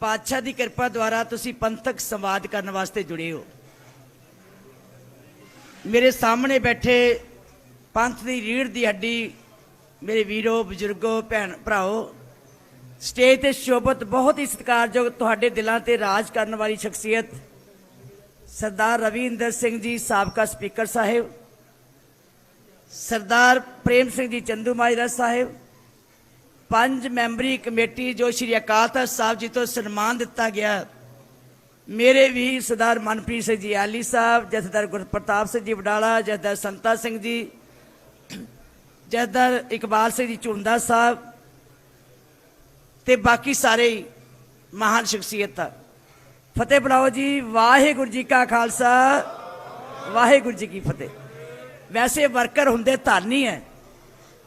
ਪਾਤਸ਼ਾਹ ਦੀ ਕਿਰਪਾ ਦੁਆਰਾ ਤੁਸੀਂ ਪੰਥਕ ਸੰਵਾਦ ਕਰਨ ਵਾਸਤੇ ਜੁੜੇ ਹੋ। ਮੇਰੇ ਸਾਹਮਣੇ ਬੈਠੇ ਪੰਥ ਦੀ ਰੀੜ ਦੀ ਹੱਡੀ ਮੇਰੇ ਵੀਰੋ, ਬਜ਼ੁਰਗੋ, ਭੈਣ, ਭਰਾਓ, ਸਟੇਜ ਤੇ ਸ਼ੋਭਤ ਬਹੁਤ ਹੀ ਸਤਿਕਾਰਯੋਗ ਤੁਹਾਡੇ ਦਿਲਾਂ ਤੇ ਰਾਜ ਕਰਨ ਵਾਲੀ ਸ਼ਖਸੀਅਤ ਸਰਦਾਰ ਰਵਿੰਦਰ ਸਿੰਘ ਜੀ, ਸਾਬਕਾ ਸਪੀਕਰ ਸਾਹਿਬ, ਸਰਦਾਰ ਪ੍ਰੇਮ ਸਿੰਘ ਜੀ ਚੰਦੂ ਮਾਜਰਾ ਸਾਹਿਬ ਪੰਜ ਮੈਂਬਰੀ ਕਮੇਟੀ ਜੋ ਸ਼੍ਰੀ ਅਕਾਲ ਤਖਤ ਸਾਹਿਬ ਜੀ ਤੋਂ ਸਨਮਾਨ ਦਿੱਤਾ ਗਿਆ। ਮੇਰੇ ਵੀ ਸਰਦਾਰ ਮਨਪ੍ਰੀਤ ਸਿੰਘ ਜੀ ਆਲੀ ਸਾਹਿਬ, ਜਥੇਦਾਰ ਗੁਰਪ੍ਰਤਾਪ ਸਿੰਘ ਜੀ ਵਡਾਲਾ, ਜਥੇਦਾਰ ਸੰਤਾ ਸਿੰਘ ਜੀ, ਜਥੇਦਾਰ ਇਕਬਾਲ ਸਿੰਘ ਜੀ ਝੁੰਦਾ ਸਾਹਿਬ ਤੇ ਬਾਕੀ ਸਾਰੇ ਮਹਾਨ ਸ਼ਖਸੀਅਤਾਂ ਫਤਿਹ ਬੁਲਾਓ ਜੀ, ਵਾਹਿਗੁਰੂ ਜੀ ਕਾ ਖਾਲਸਾ, ਵਾਹਿਗੁਰੂ ਜੀ ਕੀ ਫਤਿਹ। ਵੈਸੇ ਵਰਕਰ ਹੁੰਦੇ ਧਾਰਨੀ ਹੈ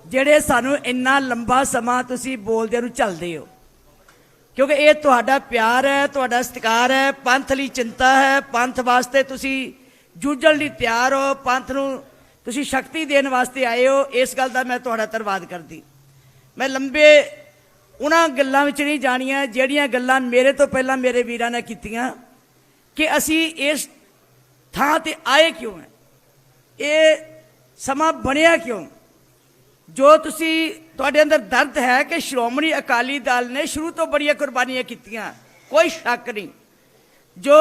ਜਿਹੜੇ ਸਾਨੂੰ ਇੰਨਾ ਲੰਬਾ ਸਮਾਂ ਤੁਸੀਂ ਬੋਲਦਿਆਂ ਨੂੰ ਚੱਲਦੇ ਹੋ। ਕਿਉਂਕਿ ਇਹ ਤੁਹਾਡਾ ਪਿਆਰ ਹੈ, ਤੁਹਾਡਾ ਸਤਿਕਾਰ ਹੈ, ਪੰਥ ਲਈ ਚਿੰਤਾ ਹੈ, ਪੰਥ ਵਾਸਤੇ ਤੁਸੀਂ ਜੂਝਣ ਲਈ ਤਿਆਰ ਹੋ, ਪੰਥ ਨੂੰ ਤੁਸੀਂ ਸ਼ਕਤੀ ਦੇਣ ਵਾਸਤੇ ਆਏ ਹੋ, ਇਸ ਗੱਲ ਦਾ ਮੈਂ ਤੁਹਾਡਾ ਧੰਨਵਾਦ ਕਰਦੀ। ਮੈਂ ਲੰਬੇ ਉਹਨਾਂ ਗੱਲਾਂ ਵਿੱਚ ਨਹੀਂ ਜਾਣੀਆਂ, ਜਿਹੜੀਆਂ ਗੱਲਾਂ ਮੇਰੇ ਤੋਂ ਪਹਿਲਾਂ ਮੇਰੇ ਵੀਰਾਂ ਨੇ ਕੀਤੀਆਂ ਕਿ ਅਸੀਂ ਇਸ ਥਾਂ ਤੇ ਆਏ ਕਿਉਂ ਹੈ? ਇਹ ਸਮਾਂ ਬਣਿਆ ਕਿਉਂ? ਜੋ ਤੁਸੀਂ ਤੁਹਾਡੇ ਅੰਦਰ ਦਰਦ ਹੈ ਕਿ ਸ਼੍ਰੋਮਣੀ ਅਕਾਲੀ ਦਲ ਨੇ ਸ਼ੁਰੂ ਤੋਂ ਬੜੀਆਂ ਕੁਰਬਾਨੀਆਂ ਕੀਤੀਆਂ, ਕੋਈ ਸ਼ੱਕ ਨਹੀਂ। ਜੋ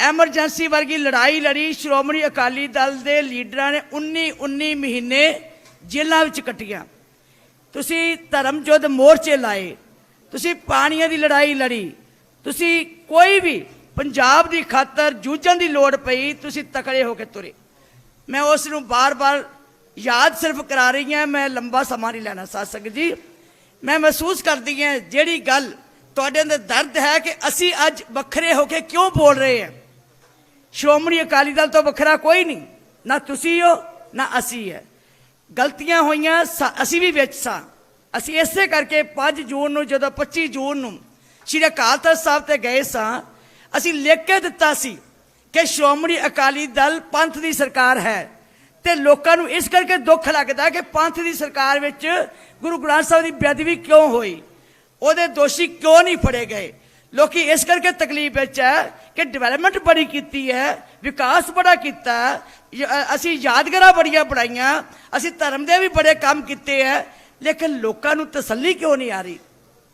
ਐਮਰਜੈਂਸੀ ਵਰਗੀ ਲੜਾਈ ਲੜੀ ਸ਼੍ਰੋਮਣੀ ਅਕਾਲੀ ਦਲ ਦੇ ਲੀਡਰਾਂ ਨੇ 19 19 ਮਹੀਨੇ ਜੇਲ੍ਹਾਂ ਵਿੱਚ ਕੱਟੀਆਂ। ਤੁਸੀਂ ਧਰਮ ਯੁੱਧ ਮੋਰਚੇ ਲਾਏ, ਤੁਸੀਂ ਪਾਣੀਆਂ ਦੀ ਲੜਾਈ ਲੜੀ, ਤੁਸੀਂ ਕੋਈ ਵੀ ਪੰਜਾਬ ਦੀ ਖਾਤਰ ਜੂਝਣ ਦੀ ਲੋੜ ਪਈ, ਤੁਸੀਂ ਤਕੜੇ ਹੋ ਕੇ ਤੁਰੇ। ਮੈਂ ਉਸ ਨੂੰ ਬਾਰ-ਬਾਰ ਯਾਦ ਸਿਰਫ ਕਰਾ ਰਹੀ ਹਾਂ, ਮੈਂ ਲੰਬਾ ਸਮਾਂ ਨਹੀਂ ਲੈਣਾ, ਸਾਧ ਸੰਗਤ ਜੀ। ਮੈਂ ਮਹਿਸੂਸ ਕਰਦੀ ਹਾਂ ਜਿਹੜੀ ਗੱਲ ਤੁਹਾਡੇ ਅੰਦਰ ਦਰਦ ਹੈ ਕਿ ਅਸੀਂ ਅੱਜ ਵੱਖਰੇ ਹੋ ਕੇ ਕਿਉਂ ਬੋਲ ਰਹੇ ਹਾਂ। ਸ਼੍ਰੋਮਣੀ ਅਕਾਲੀ ਦਲ ਤੋਂ ਵੱਖਰਾ ਕੋਈ ਨਹੀਂ, ਨਾ ਤੁਸੀਂ ਹੋ, ਨਾ ਅਸੀਂ ਹੈ। ਗਲਤੀਆਂ ਹੋਈਆਂ, ਸਾ- ਅਸੀਂ ਵੀ ਵਿੱਚ ਸਾਂ। ਅਸੀਂ ਇਸੇ ਕਰਕੇ 5 ਜੂਨ ਨੂੰ, ਜਦੋਂ 25 ਜੂਨ ਨੂੰ ਸ਼੍ਰੀ ਅਕਾਲ ਤਖਤ ਸਾਹਿਬ ਤੇ ਗਏ ਸਾਂ, ਅਸੀਂ ਲਿਖ ਕੇ ਦਿੱਤਾ ਸੀ ਕਿ ਸ਼੍ਰੋਮਣੀ ਅਕਾਲੀ ਦਲ ਪੰਥ ਦੀ ਸਰਕਾਰ ਹੈ। ਤੇ ਲੋਕਾਂ ਨੂੰ ਇਸ ਕਰਕੇ ਦੁੱਖ ਲੱਗਦਾ ਕਿ ਪੰਥ ਦੀ ਸਰਕਾਰ ਵਿੱਚ ਗੁਰੂ ਗ੍ਰੰਥ ਸਾਹਿਬ ਦੀ ਬੇਅਦਬੀ ਕਿਉਂ ਹੋਈ? ਉਹਦੇ ਦੋਸ਼ੀ ਕਿਉਂ ਨਹੀਂ ਫੜੇ ਗਏ? ਲੋਕੀ ਇਸ ਕਰਕੇ ਤਕਲੀਫ ਵਿੱਚ ਹੈ ਕਿ ਡਿਵੈਲਪਮੈਂਟ ਬੜੀ ਕੀਤੀ ਹੈ, ਵਿਕਾਸ ਬੜਾ ਕੀਤਾ ਅਸੀਂ ਯਾਦਗਾਰਾਂ ਬੜੀਆਂ ਬਣਾਈਆਂ, ਅਸੀਂ ਧਰਮ ਦੇ ਵੀ ਬੜੇ ਕੰਮ ਕੀਤੇ ਹੈ, ਲੇਕਿਨ ਲੋਕਾਂ ਨੂੰ ਤਸੱਲੀ ਕਿਉਂ ਨਹੀਂ ਆ ਰਹੀ?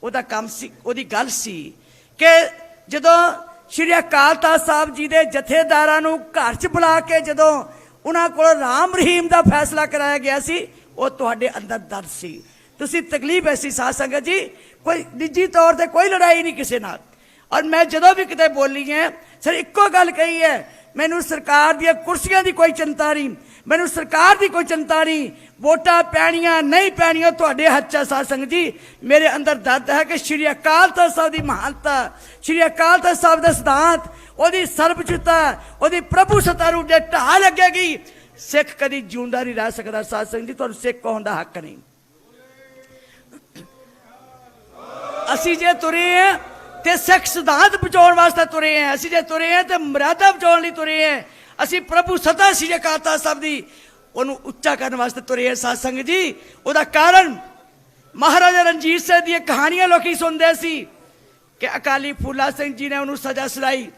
ਉਹਦਾ ਕੰਮ ਸੀ, ਉਹਦੀ ਗੱਲ ਸੀ ਕਿ ਜਦੋਂ ਸ਼੍ਰੀ ਅਕਾਲ ਤਖਤ ਸਾਹਿਬ ਜੀ ਦੇ ਜਥੇਦਾਰਾਂ ਨੂੰ ਘਰ 'ਚ ਬੁਲਾ ਕੇ ਜਦੋਂ ਉਹਨਾਂ ਕੋਲ ਰਾਮ ਰਹੀਮ ਦਾ ਫੈਸਲਾ ਕਰਾਇਆ ਗਿਆ ਸੀ, ਉਹ ਤੁਹਾਡੇ ਅੰਦਰ ਦਰਦ ਸੀ। ਤੁਸੀਂ ਤਕਲੀਫ ਐਸੀ ਸਾਧ ਸੰਗਤ ਜੀ, ਕੋਈ ਨਿੱਜੀ ਤੌਰ ਤੇ ਕੋਈ ਲੜਾਈ ਨਹੀਂ ਕਿਸੇ ਨਾਲ। ਔਰ ਮੈਂ ਜਦੋਂ ਵੀ ਕਿਤੇ ਬੋਲੀ ਹੈ ਸਰ ਇੱਕੋ ਗੱਲ ਕਹੀ ਹੈ ਮੈਨੂੰ ਸਰਕਾਰ ਦੀਆਂ ਕੁਰਸੀਆਂ ਦੀ ਕੋਈ ਚਿੰਤਾ ਨਹੀਂ। ਮੈਨੂੰ ਸਰਕਾਰ ਦੀ ਕੋਈ ਚਿੰਤਾ ਨਹੀਂ। ਵੋਟਾਂ ਪੈਣੀਆਂ, ਨਹੀਂ ਪੈਣੀਆਂ, ਤੁਹਾਡੇ ਹੱਥ 'ਚ ਹੈ ਸਾਧ ਸੰਗਤ ਜੀ। ਮੇਰੇ ਅੰਦਰ ਦਰਦ ਹੈ ਕਿ ਸ਼੍ਰੀ ਅਕਾਲ ਤਖਤ ਸਾਹਿਬ ਦੀ ਮਹਾਨਤਾ, ਸ਼੍ਰੀ ਅਕਾਲ ਤਖਤ ਸਾਹਿਬ ਦਾ ਸਿਧਾਂਤ, ਉਹਦੀ ਸਰਬਚਿਤਾ, ਉਹਦੀ ਪ੍ਰਭੂ ਸਤਾ ਨੂੰ ਜੇ ਢਾਹ ਲੱਗੇਗੀ। ਸਿੱਖ ਕਦੀ ਜਿਉਂਦਾ ਨਹੀਂ ਰਹਿ ਸਕਦਾ ਸਾਧ ਸੰਗਤ ਜੀ, ਤੁਹਾਨੂੰ ਸਿੱਖ ਕਹਣ ਦਾ ਹੱਕ ਨਹੀਂ। ਅਸੀਂ ਜੇ ਤੁਰੇ ਆ ਤੇ ਸਿੱਖ ਸਿਧਾਂਤ ਬਚਾਉਣ ਵਾਸਤੇ ਤੁਰੇ ਆ, ਅਸੀਂ ਜੇ ਤੁਰੇ ਆ ਤੇ ਮਰਿਆਦਾ ਬਚਾਉਣ ਲਈ ਤੁਰੇ ਆ ਅਸੀਂ ਪ੍ਰਭੂ ਸਦਾ ਸ੍ਰੀ ਅਕਾਲ ਤਖਤ ਸਾਹਿਬ ਦੀ ਉਹਨੂੰ ਉੱਚਾ ਕਰਨ ਵਾਸਤੇ ਤੁਰੇ ਆ ਸਾਧ ਸੰਗਤ ਜੀ। ਉਹਦਾ ਕਾਰਨ ਮਹਾਰਾਜਾ ਰਣਜੀਤ ਸਿੰਘ ਦੀਆਂ ਕਹਾਣੀਆਂ ਲੋਕੀ ਸੁਣਦੇ ਸੀ ਕਿ ਅਕਾਲੀ ਫੂਲਾ ਸਿੰਘ ਜੀ ਨੇ ਉਹਨੂੰ ਸਜ਼ਾ ਸੁਣਾਈ।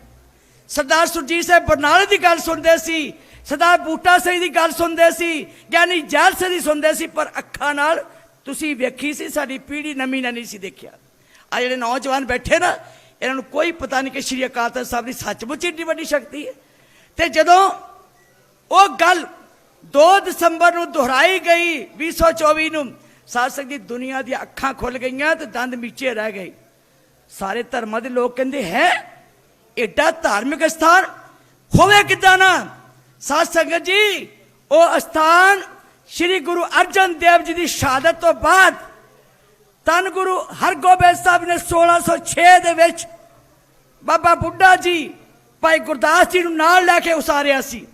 ਸਰਦਾਰ ਸੁਰਜੀਤ ਸਿੰਘ ਬਰਨਾਲੇ ਦੀ ਗੱਲ ਸੁਣਦੇ ਸੀ, ਸਰਦਾਰ ਬੂਟਾ ਸਿੰਘ ਦੀ ਗੱਲ ਸੁਣਦੇ ਸੀ, ਗਿਆਨੀ ਜੈਲ ਸਿੰਘ ਦੀ ਸੁਣਦੇ ਸੀ, ਪਰ ਅੱਖਾਂ ਨਾਲ ਤੁਸੀਂ ਵੇਖੀ ਸੀ, ਸਾਡੀ ਪੀੜ੍ਹੀ ਨਵੀਂ ਨੇ ਨਹੀਂ ਸੀ ਦੇਖਿਆ। ਆ ਜਿਹੜੇ ਨੌਜਵਾਨ ਬੈਠੇ ਨਾ, ਇਹਨਾਂ ਨੂੰ ਕੋਈ ਪਤਾ ਨਹੀਂ ਕਿ ਸ਼੍ਰੀ ਅਕਾਲ ਤਖਤ ਸਾਹਿਬ ਦੀ ਸੱਚਮੁੱਚ ਏਡੀ ਵੱਡੀ ਸ਼ਕਤੀ ਹੈ। ਤੇ ਜਦੋਂ ਉਹ ਗੱਲ 2 ਦਸੰਬਰ ਨੂੰ ਦੁਹਰਾਈ ਗਈ 2024 ਨੂੰ, ਸਾਧ ਸੰਗਤ ਦੀ ਦੁਨੀਆ ਦੀਆਂ ਅੱਖਾਂ ਖੁੱਲ ਗਈਆਂ ਤੇ ਦੰਦ ਮੀਚੇ ਰਹਿ ਗਏ। ਸਾਰੇ ਧਰਮਾਂ ਦੇ ਲੋਕ ਕਹਿੰਦੇ, ਹੈ, ਏਡਾ ਧਾਰਮਿਕ ਸਥਾਨ ਹੋਵੇ ਕਿਦਾਂ ਨਾ? ਸਾਧ ਸੰਗਤ ਜੀ, ਉਹ ਸਥਾਨ ਸ੍ਰੀ ਗੁਰੂ ਅਰਜਨ ਦੇਵ ਜੀ ਦੀ ਸ਼ਹਾਦਤ ਤੋਂ ਬਾਅਦ ਤਨ ਗੁਰੂ ਹਰਗੋਬਿੰਦ ਸਾਹਿਬ ਨੇ 1606 ਦੇ ਵਿੱਚ ਬਾਬਾ ਬੁੱਢਾ ਜੀ ਭਾਈ ਗੁਰਦਾਸ ਜੀ ਨੂੰ ਨਾਲ ਲੈ ਕੇ ਉਸਾਰਿਆ ਸੀ।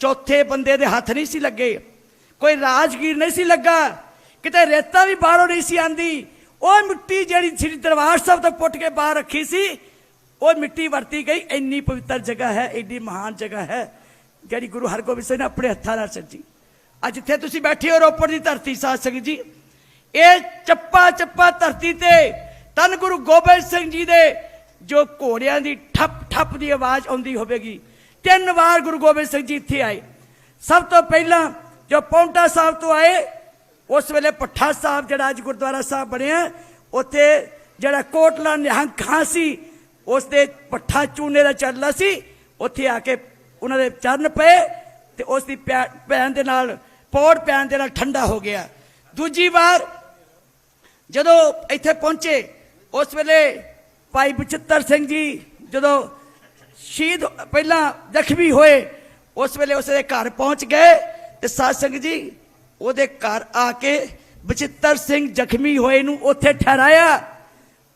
ਚੌਥੇ ਬੰਦੇ ਦੇ ਹੱਥ ਨਹੀਂ ਸੀ ਲੱਗੇ। ਕੋਈ ਰਾਜਗੀਰ ਨਹੀਂ ਸੀ ਲੱਗਾ। ਕਿਤੇ ਰੇਤਾ ਵੀ ਬਾਹਰੋਂ ਨਹੀਂ ਸੀ ਆਂਦੀ। ਉਹ ਮਿੱਟੀ ਜਿਹੜੀ ਸ੍ਰੀ ਦਰਬਾਰ ਸਾਹਿਬ ਤੋਂ ਪੁੱਟ ਕੇ ਬਾਹਰ ਰੱਖੀ ਸੀ, ਉਹ ਮਿੱਟੀ ਵਰਤੀ ਗਈ। ਇੰਨੀ ਪਵਿੱਤਰ ਜਗ੍ਹਾ ਹੈ, ਇੰਨੀ ਮਹਾਨ ਜਗ੍ਹਾ ਹੈ, ਜਿਹੜੀ ਗੁਰੂ ਹਰਗੋਬਿੰਦ ਸਿੰਘ ਨੇ ਆਪਣੇ ਹੱਥਾਂ ਨਾਲ ਸੱਜੀ। ਅੱਜ ਜਿੱਥੇ ਤੁਸੀਂ ਬੈਠੇ ਹੋ, ਰੋਪੜ ਦੀ ਧਰਤੀ, ਸਾਧ ਸੰਗਤ ਜੀ। ਇਹ ਚੱਪਾ ਚੱਪਾ ਧਰਤੀ ਤੇ ਤਨ ਗੁਰੂ ਗੋਬਿੰਦ ਸਿੰਘ ਜੀ ਦੇ ਜੋ ਘੋੜਿਆਂ ਦੀ ਠੱਪ ਠੱਪ ਦੀ ਆਵਾਜ਼ ਆਉਂਦੀ ਹੋਵੇਗੀ। ਤਿੰਨ ਵਾਰ ਗੁਰੂ ਗੋਬਿੰਦ ਸਿੰਘ ਜੀ ਇੱਥੇ ਆਏ। ਸਭ ਤੋਂ ਪਹਿਲਾਂ ਜੋ ਪੌਂਟਾ ਸਾਹਿਬ ਤੋਂ ਆਏ, ਉਸ ਵੇਲੇ ਪੱਠਾ ਸਾਹਿਬ, ਜਿਹੜਾ ਅੱਜ ਗੁਰਦੁਆਰਾ ਸਾਹਿਬ ਬਣਿਆ, ਉੱਥੇ ਜਿਹੜਾ ਕੋਟਲਾ ਨਿਹੰਗ ਖਾਂ ਸੀ ਉਸ ਦੇ ਪੱਠਾ ਚੂਨੇ ਦਾ ਚੱਲਦਾ ਸੀ, ਉੱਥੇ ਆ ਕੇ ਉਹਨਾਂ ਦੇ ਚਰਨ ਪਏ ਤੇ ਉਸ ਦੀ ਪੈ- ਪੈਣ ਦੇ ਨਾਲ, ਪੌੜ ਪੈਣ ਦੇ ਨਾਲ ਠੰਡਾ ਹੋ ਗਿਆ। ਦੂਜੀ ਵਾਰ ਜਦੋਂ ਇੱਥੇ ਪਹੁੰਚੇ, ਉਸ ਵੇਲੇ ਭਾਈ ਬਚਿੱਤਰ ਸਿੰਘ ਜੀ, ਜਦੋਂ ਸ਼ਹੀਦ ਪਹਿਲਾਂ ਜ਼ਖਮੀ ਹੋਏ, ਉਸ ਵੇਲੇ ਉਸਦੇ ਘਰ ਪਹੁੰਚ ਗਏ ਤੇ ਸਾਧ ਸੰਗਤ ਜੀ, ਉਹਦੇ ਘਰ ਆ ਕੇ ਬਚਿੱਤਰ ਸਿੰਘ ਜ਼ਖਮੀ ਹੋਏ ਨੂੰ ਉੱਥੇ ਠਹਿਰਾਇਆ।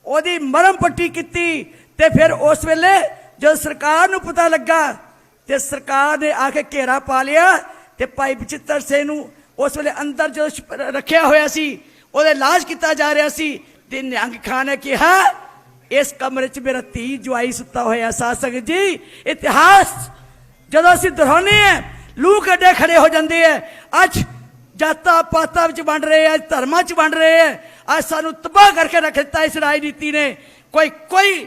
ਉਹਦੀ ਮਰਮ ਪੱਟੀ ਕੀਤੀ ਤੇ ਫਿਰ ਉਸ ਵੇਲੇ ਜਦੋਂ ਸਰਕਾਰ ਨੂੰ ਪਤਾ ਲੱਗਾ ਤੇ ਸਰਕਾਰ ਨੇ ਆ ਕੇ ਘੇਰਾ ਪਾ ਲਿਆ ਤੇ ਭਾਈ ਬਚਿੱਤਰ ਸਿੰਘ ਨੂੰ ਉਸ ਵੇਲੇ ਅੰਦਰ ਜਦੋਂ ਰੱਖਿਆ ਹੋਇਆ ਸੀ, ਉਹਦਾ ਇਲਾਜ ਕੀਤਾ ਜਾ ਰਿਹਾ ਸੀ ਤੇ ਨਿਹੰਗ ਖਾਨ ਨੇ ਕਿਹਾ ਇਸ ਕਮਰੇ 'ਚ ਮੇਰਾ ਧੀ ਜਵਾਈ ਸੁੱਤਾ ਹੋਇਆ ਸਾਧ ਜੀ, ਇਤਿਹਾਸ ਜਦੋਂ ਅਸੀਂ ਦੁਹਰਾਉਂਦੇ ਆ ਲੂ ਅੱਡੇ ਖੜੇ ਹੋ ਜਾਂਦੇ ਆ। ਅੱਜ ਜਾਤਾਂ ਪਾਤਾਂ ਵਿੱਚ ਵੰਡ ਰਹੇ ਆ ਧਰਮਾਂ 'ਚ ਵੰਡ ਰਹੇ ਆ। ਅੱਜ ਸਾਨੂੰ ਤਬਾਹ ਕਰਕੇ ਰੱਖ ਦਿੱਤਾ ਇਸ ਰਾਜਨੀਤੀ ਨੇ। ਕੋਈ ਕੋਈ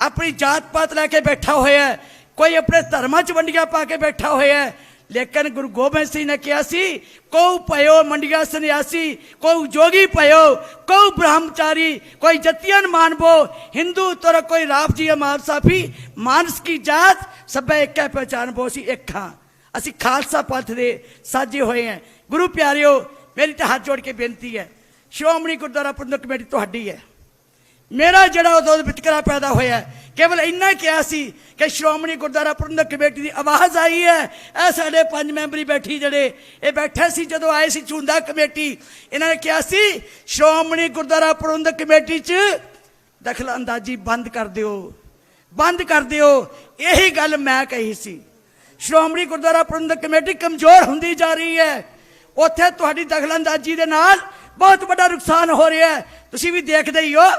ਆਪਣੀ ਜਾਤ ਪਾਤ ਲੈ ਕੇ ਬੈਠਾ ਹੋਇਆ, ਕੋਈ ਆਪਣੇ ਧਰਮਾਂ 'ਚ ਵੰਡੀਆਂ ਪਾ ਕੇ ਬੈਠਾ ਹੋਇਆ। ਹੈ ਲੇਕਿਨ ਗੁਰੂ ਗੋਬਿੰਦ ਸਿੰਘ ਨੇ ਕਿਹਾ ਸੀ, ਕਉ ਭਇਓ ਮੰਡੀਆ ਸੰਨਿਆਸੀ, ਕਉ ਜੋਗੀ ਭਇਓ, ਕਉ ਬ੍ਰਹਮਚਾਰੀ, ਕੋਈ ਜਤਿयन ਮਾਨਬੋ ਹਿੰਦੂ ਤਰ ਕੋਈ ਰਾਪ ਜੀ ਅਮਾਰ ਸਾਫੀ ਮਾਨਸ ਕੀ ਜਾਤ, ਸਭੇ ਇੱਕੈ ਪਹਿਚਾਨ ਬੋ ਸੀ ਇੱਕ ਹਾਂ। ਅਸੀਂ ਖਾਲਸਾ ਪੰਥ ਦੇ ਸਾਜੇ ਹੋਏ ਹਾਂ। ਗੁਰੂ ਪਿਆਰਿਓ, ਮੇਰੀ ਤਾਂ ਹੱਥ ਜੋੜ ਕੇ ਬੇਨਤੀ ਹੈ, ਸ਼੍ਰੋਮਣੀ ਗੁਰਦੁਆਰਾ ਪ੍ਰਬੰਧਕ ਕਮੇਟੀ ਤੁਹਾਡੀ ਹੈ। ਮੇਰਾ ਜਿਹੜਾ ਉਦੋਂ ਵਿਤਕਰਾ ਪੈਦਾ ਹੋਇਆ ਕੇਵਲ ਇੰਨਾ ਕਿਹਾ ਸੀ ਕਿ ਸ਼੍ਰੋਮਣੀ ਗੁਰਦੁਆਰਾ ਪ੍ਰਬੰਧਕ ਕਮੇਟੀ ਦੀ ਆਵਾਜ਼ ਆਈ ਹੈ। ਇਹ ਸਾਡੇ ਪੰਜ ਮੈਂਬਰੀ ਬੈਠੀ ਜਿਹੜੇ ਇਹ ਬੈਠੇ ਸੀ, ਜਦੋਂ ਆਏ ਸੀ ਚੁੰਦਾ ਕਮੇਟੀ, ਇਹਨਾਂ ਨੇ ਕਿਹਾ ਸੀ, ਸ਼੍ਰੋਮਣੀ ਗੁਰਦੁਆਰਾ ਪ੍ਰਬੰਧਕ ਕਮੇਟੀ 'ਚ ਦਖਲ ਅੰਦਾਜ਼ੀ ਬੰਦ ਕਰ ਦਿਓ। ਬੰਦ ਕਰ ਦਿਓ। ਇਹੀ ਗੱਲ ਮੈਂ ਕਹੀ ਸੀ। ਸ਼੍ਰੋਮਣੀ ਗੁਰਦੁਆਰਾ ਪ੍ਰਬੰਧਕ ਕਮੇਟੀ ਕਮਜ਼ੋਰ ਹੁੰਦੀ ਜਾ ਰਹੀ ਹੈ। ਉੱਥੇ ਤੁਹਾਡੀ ਦਖਲ ਅੰਦਾਜ਼ੀ ਦੇ ਨਾਲ ਬਹੁਤ ਵੱਡਾ ਨੁਕਸਾਨ ਹੋ ਰਿਹਾ ਹੈ। ਤੁਸੀਂ ਵੀ ਦੇਖਦੇ ਹੀ ਹੋ।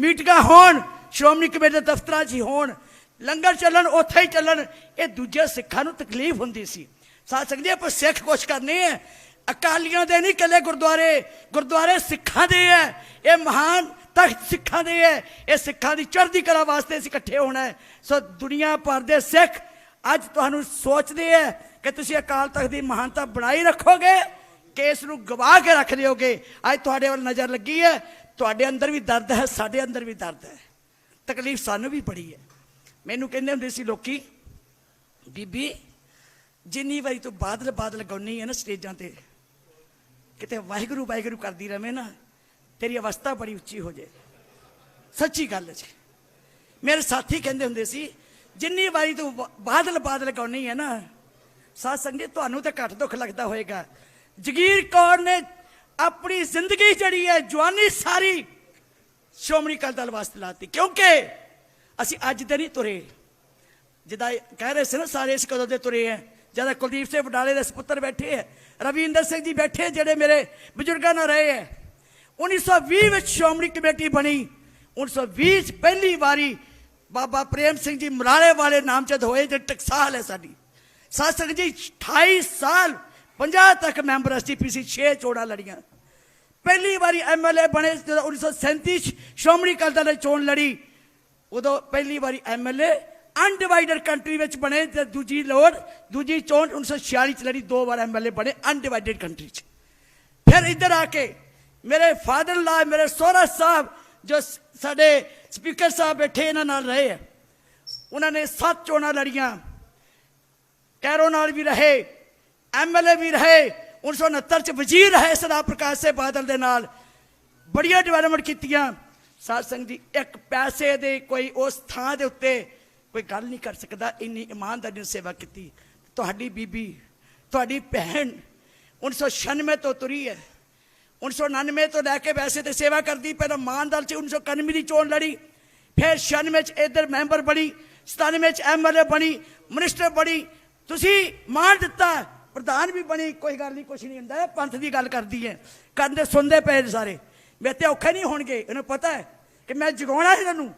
ਮੀਟਿੰਗਾਂ ਹੋਣ, ਸ਼੍ਰੋਮਣੀ ਕਮੇਟੀ ਦੇ ਦਫ਼ਤਰਾਂ 'ਚ ਹੀ ਹੋਣ, ਲੰਗਰ ਚੱਲਣ, ਉੱਥੇ ਹੀ ਚੱਲਣ, ਇਹ ਦੂਜੇ ਸਿੱਖਾਂ ਨੂੰ ਤਕਲੀਫ ਹੁੰਦੀ ਸੀ। ਸਾਥ ਸਕਦੇ ਆਪਾਂ ਸਿੱਖ ਕੁਛ ਕਰਨੇ ਹੈ ਅਕਾਲੀਆਂ ਦੇ ਨਹੀਂ ਕੱਲੇ ਗੁਰਦੁਆਰੇ ਗੁਰਦੁਆਰੇ ਸਿੱਖਾਂ ਦੇ ਹੈ ਇਹ ਮਹਾਨ ਤਖਤ ਸਿੱਖਾਂ ਦੇ ਹੈ ਇਹ ਸਿੱਖਾਂ ਦੀ ਚੜ੍ਹਦੀ ਕਲਾ ਵਾਸਤੇ ਅਸੀਂ ਇਕੱਠੇ ਹੋਣਾ ਹੈ। ਸੋ ਦੁਨੀਆ ਭਰ ਦੇ ਸਿੱਖ ਅੱਜ ਤੁਹਾਨੂੰ ਸੋਚਦੇ ਹੈ ਕਿ ਤੁਸੀਂ ਅਕਾਲ ਤਖਤ ਦੀ ਮਹਾਨਤਾ ਬਣਾਈ ਰੱਖੋਗੇ ਕੇਸ ਨੂੰ ਗਵਾ ਕੇ ਰੱਖ ਦਿਓਗੇ। ਅੱਜ ਤੁਹਾਡੇ ਵੱਲ ਨਜ਼ਰ ਲੱਗੀ ਹੈ। ਤੁਹਾਡੇ ਅੰਦਰ ਵੀ ਦਰਦ ਹੈ, ਸਾਡੇ ਅੰਦਰ ਵੀ ਦਰਦ ਹੈ। ਤਕਲੀਫ ਸਾਨੂੰ ਵੀ ਬੜੀ ਹੈ। ਮੈਨੂੰ ਕਹਿੰਦੇ ਹੁੰਦੇ ਸੀ ਲੋਕੀ, ਬੀਬੀ, ਜਿੰਨੀ ਵਾਰੀ ਤੂੰ ਬਾਦਲ ਬਾਦਲ ਗਾਉਣੀ ਹੈ ਨਾ ਸਟੇਜਾਂ ਤੇ, ਕਿਤੇ ਵਾਹਿਗੁਰੂ ਵਾਹਿਗੁਰੂ ਕਰਦੀ ਰਵੇਂ ਨਾ, ਤੇਰੀ ਅਵਸਥਾ ਬੜੀ ਉੱਚੀ ਹੋ ਜਾਏ। ਸੱਚੀ ਗੱਲ ਜੀ। ਮੇਰੇ ਸਾਥੀ ਕਹਿੰਦੇ ਹੁੰਦੇ ਸੀ, ਜਿੰਨੀ ਵਾਰੀ ਤੂੰ ਬਾਦਲ ਬਾਦਲ ਗਾਉਣੀ ਹੈ ਨਾ, ਸਾਧ ਸੰਗਤ, ਤੁਹਾਨੂੰ ਤਾਂ ਘੱਟ ਦੁੱਖ ਲੱਗਦਾ ਹੋਏਗਾ। ਜਗੀਰ ਕੌਰ ਨੇ ਆਪਣੀ ਜ਼ਿੰਦਗੀ ਜਿਹੜੀ ਹੈ, ਜਵਾਨੀ ਸਾਰੀ ਸ਼੍ਰੋਮਣੀ ਅਕਾਲੀ ਦਲ ਵਾਸਤੇ ਲਾਤੀ ਕਿਉਂਕਿ ਅਸੀਂ ਅੱਜ ਦੇ ਨਹੀਂ ਤੁਰੇ। ਜਿੱਦਾਂ ਕਹਿ ਰਹੇ ਸੀ ਨਾ, ਸਾਰੇ ਇਸ ਕਦੋਂ ਦੇ ਤੁਰੇ ਹੈ। ਜ਼ਿਆਦਾ ਕੁਲਦੀਪ ਸਿੰਘ ਵਡਾਲੇ ਦੇ ਸੁਪੁੱਤਰ ਬੈਠੇ ਹੈ, ਰਵਿੰਦਰ ਸਿੰਘ ਜੀ ਬੈਠੇ ਜਿਹੜੇ ਮੇਰੇ ਬਜ਼ੁਰਗਾਂ ਨਾਲ ਰਹੇ ਹੈ। 1920 ਵਿੱਚ ਸ਼੍ਰੋਮਣੀ ਕਮੇਟੀ ਬਣੀ। 1920 ਚ ਪਹਿਲੀ ਵਾਰੀ ਬਾਬਾ ਪ੍ਰੇਮ ਸਿੰਘ ਜੀ ਮਰਾਲੇ ਵਾਲੇ ਨਾਮਜ਼ਦ ਹੋਏ ਜੇ ਟਕਸਾਲ ਹੈ ਸਾਡੀ। ਸਾਧ ਸੰਗਤ ਜੀ 28 ਸਾਲ 50 ਤੱਕ ਮੈਂਬਰ ਐਸਜੀਪੀਸੀ 6 ਚੋਣਾਂ ਲੜੀਆਂ। ਪਹਿਲੀ ਵਾਰੀ ਐਮਐਲਏ ਬਣੇ ਜਦੋਂ 1937 ਚ ਸ਼੍ਰੋਮਣੀ ਅਕਾਲੀ ਦਲ ਨੇ ਚੋਣ ਲੜੀ। ਉਦੋਂ ਪਹਿਲੀ ਵਾਰੀ ਐਮਐਲਏ ਅਨਡਿਵਾਈਡਡ ਕੰਟਰੀ ਵਿੱਚ ਬਣੇ ਤੇ ਦੂਜੀ ਲੋੜ, ਦੂਜੀ ਚੋਣ 1946 ਚ ਲੜੀ, ਦੋ ਵਾਰ ਐਮਐਲਏ ਬਣੇ ਅਨਡਿਵਾਈਡਡ ਕੰਟਰੀ ਚ। ਫਿਰ ਇੱਧਰ ਆ ਕੇ ਮੇਰੇ ਫਾਦਰ ਲਾ ਮੇਰੇ ਸੋਹਰਾ ਸਾਹਿਬ ਜੋ ਸਾਡੇ ਸਪੀਕਰ ਸਾਹਿਬ ਬੈਠੇ ਇਹਨਾਂ ਨਾਲ ਰਹੇ ਆ। ਉਹਨਾਂ ਨੇ ਸੱਤ ਚੋਣਾਂ ਲੜੀਆਂ। ਕੈਰੋ ਨਾਲ ਵੀ ਰਹੇ। ਐਮਐਲਏ ਵੀ ਰਹੇ 1969 ਚ ਵਜ਼ੀਰ ਰਹੇ ਸਰਦਾਰ ਪ੍ਰਕਾਸ਼ ਸਿੰਘ ਬਾਦਲ ਦੇ ਨਾਲ। ਬੜੀਆਂ ਡਿਵੈਲਪਮੈਂਟ ਕੀਤੀਆਂ। ਸਾਧ ਸੰਗਤ ਜੀ, ਇੱਕ ਪੈਸੇ ਦੇ ਕੋਈ ਉਸ ਥਾਂ ਦੇ ਉੱਤੇ ਕੋਈ ਗੱਲ ਨਹੀਂ ਕਰ ਸਕਦਾ, ਇੰਨੀ ਇਮਾਨਦਾਰੀ ਨਾਲ ਸੇਵਾ ਕੀਤੀ। ਤੁਹਾਡੀ ਬੀਬੀ, ਤੁਹਾਡੀ ਭੈਣ 1996 ਤੋਂ ਤੁਰੀ ਹੈ। 1999 ਤੋਂ ਲੈ ਕੇ ਵੈਸੇ ਤੇ ਸੇਵਾ ਕਰਦੀ, ਪਹਿਲਾਂ ਮਾਨਦਲ ਚ 1991 ਦੀ ਚੋਣ ਲੜੀ, ਫਿਰ 96 ਚ ਇਧਰ ਮੈਂਬਰ ਬਣੀ 97 ਚ ਐਮਐਲਏ ਬਣੀ, ਮਿਨਿਸਟਰ ਬਣੀ। ਤੁਸੀਂ ਮਾਨ ਦਿੱਤਾ। ਪ੍ਰਧਾਨ ਵੀ ਬਣੀ, ਕੋਈ ਗੱਲ ਨਹੀਂ, ਕੁਛ ਨਹੀਂ ਹੁੰਦਾ। ਪੰਥ ਦੀ ਗੱਲ ਕਰਦੀ ਹੈ ਕਰਦੇ ਸੁਣਦੇ ਪਏ ਨੇ ਸਾਰੇ। ਮੇਰੇ ਤੇ ਔਖੇ ਨਹੀਂ ਹੋਣਗੇ। ਇਹਨੂੰ ਪਤਾ ਹੈ ਕਿ ਮੈਂ ਜਗਾਉਣਾ ਇਹਨਾਂ ਨੂੰ।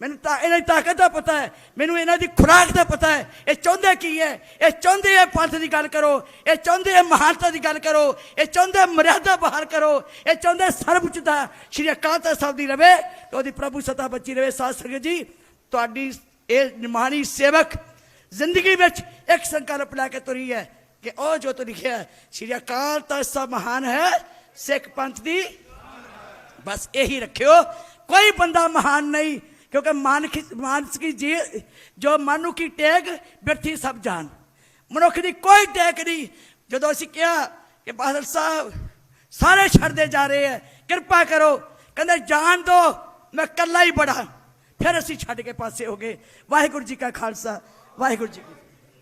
ਮੈਨੂੰ ਤਾਂ, ਇਹਨਾਂ ਦੀ ਤਾਕਤ ਦਾ ਪਤਾ ਹੈ ਮੈਨੂੰ ਇਹਨਾਂ ਦੀ ਖੁਰਾਕ ਦਾ ਪਤਾ ਹੈ ਇਹ ਚਾਹੁੰਦੇ ਕੀ ਹੈ ਇਹ ਚਾਹੁੰਦੇ ਹੈ ਪੰਥ ਦੀ ਗੱਲ ਕਰੋ। ਇਹ ਚਾਹੁੰਦੇ ਹੈ ਮਹਾਨਤਾ ਦੀ ਗੱਲ ਕਰੋ। ਇਹ ਚਾਹੁੰਦੇ ਮਰਿਆਦਾ ਬਾਹਰ ਕਰੋ। ਇਹ ਚਾਹੁੰਦੇ ਸਰਬਉੱਚਤਾ ਸ਼੍ਰੀ ਅਕਾਲ ਤਖਤ ਸਾਹਿਬ ਦੀ ਰਵੇ ਤੇ ਉਹਦੀ ਪ੍ਰਭੂ ਸਤਾ ਬੱਚੀ ਰਵੇ। ਸਾਧ ਸੰਗਤ ਜੀ, ਤੁਹਾਡੀ ਇਹ ਨਿਮਾਣੀ ਸੇਵਕ ਜ਼ਿੰਦਗੀ ਵਿੱਚ ਇੱਕ ਸੰਕਲਪ ਲੈ ਕੇ ਤੁਰੀ ਹੈ ਕਿ ਉਹ ਜੋ ਤੂੰ ਲਿਖਿਆ ਹੈ, ਸ਼੍ਰੀ ਅਕਾਲ ਤਖਤ ਸਾਹਿਬ ਮਹਾਨ ਹੈ ਸਿੱਖ ਪੰਥ ਦੀ ਬਸ ਇਹੀ ਰੱਖਿਓ ਕੋਈ ਬੰਦਾ ਮਹਾਨ ਨਹੀਂ ਕਿਉਂਕਿ ਮਾਨਕ ਮਾਨਸ ਕੀ ਜੀ ਜੋ ਮਨੁ ਕੀ ਟੇਕ ਬਿਰਥੀ ਸਭ ਜਾਣ ਮਨੁੱਖ ਦੀ ਕੋਈ ਟੇਕ ਨਹੀਂ ਜਦੋਂ ਅਸੀਂ ਕਿਹਾ ਕਿ ਬਾਦਲ ਸਾਹਿਬ ਸਾਰੇ ਛੱਡਦੇ ਜਾ ਰਹੇ ਹੈ ਕਿਰਪਾ ਕਰੋ ਕਹਿੰਦੇ ਜਾਣ ਦੋ ਮੈਂ ਇਕੱਲਾ ਹੀ ਬੜਾ ਫਿਰ ਅਸੀਂ ਛੱਡ ਕੇ ਪਾਸੇ ਹੋ ਗਏ ਵਾਹਿਗੁਰੂ ਜੀ ਕਾ ਖਾਲਸਾ ਵਾਹਿਗੁਰੂ ਜੀ ਕੀ ਫਤਿਹ।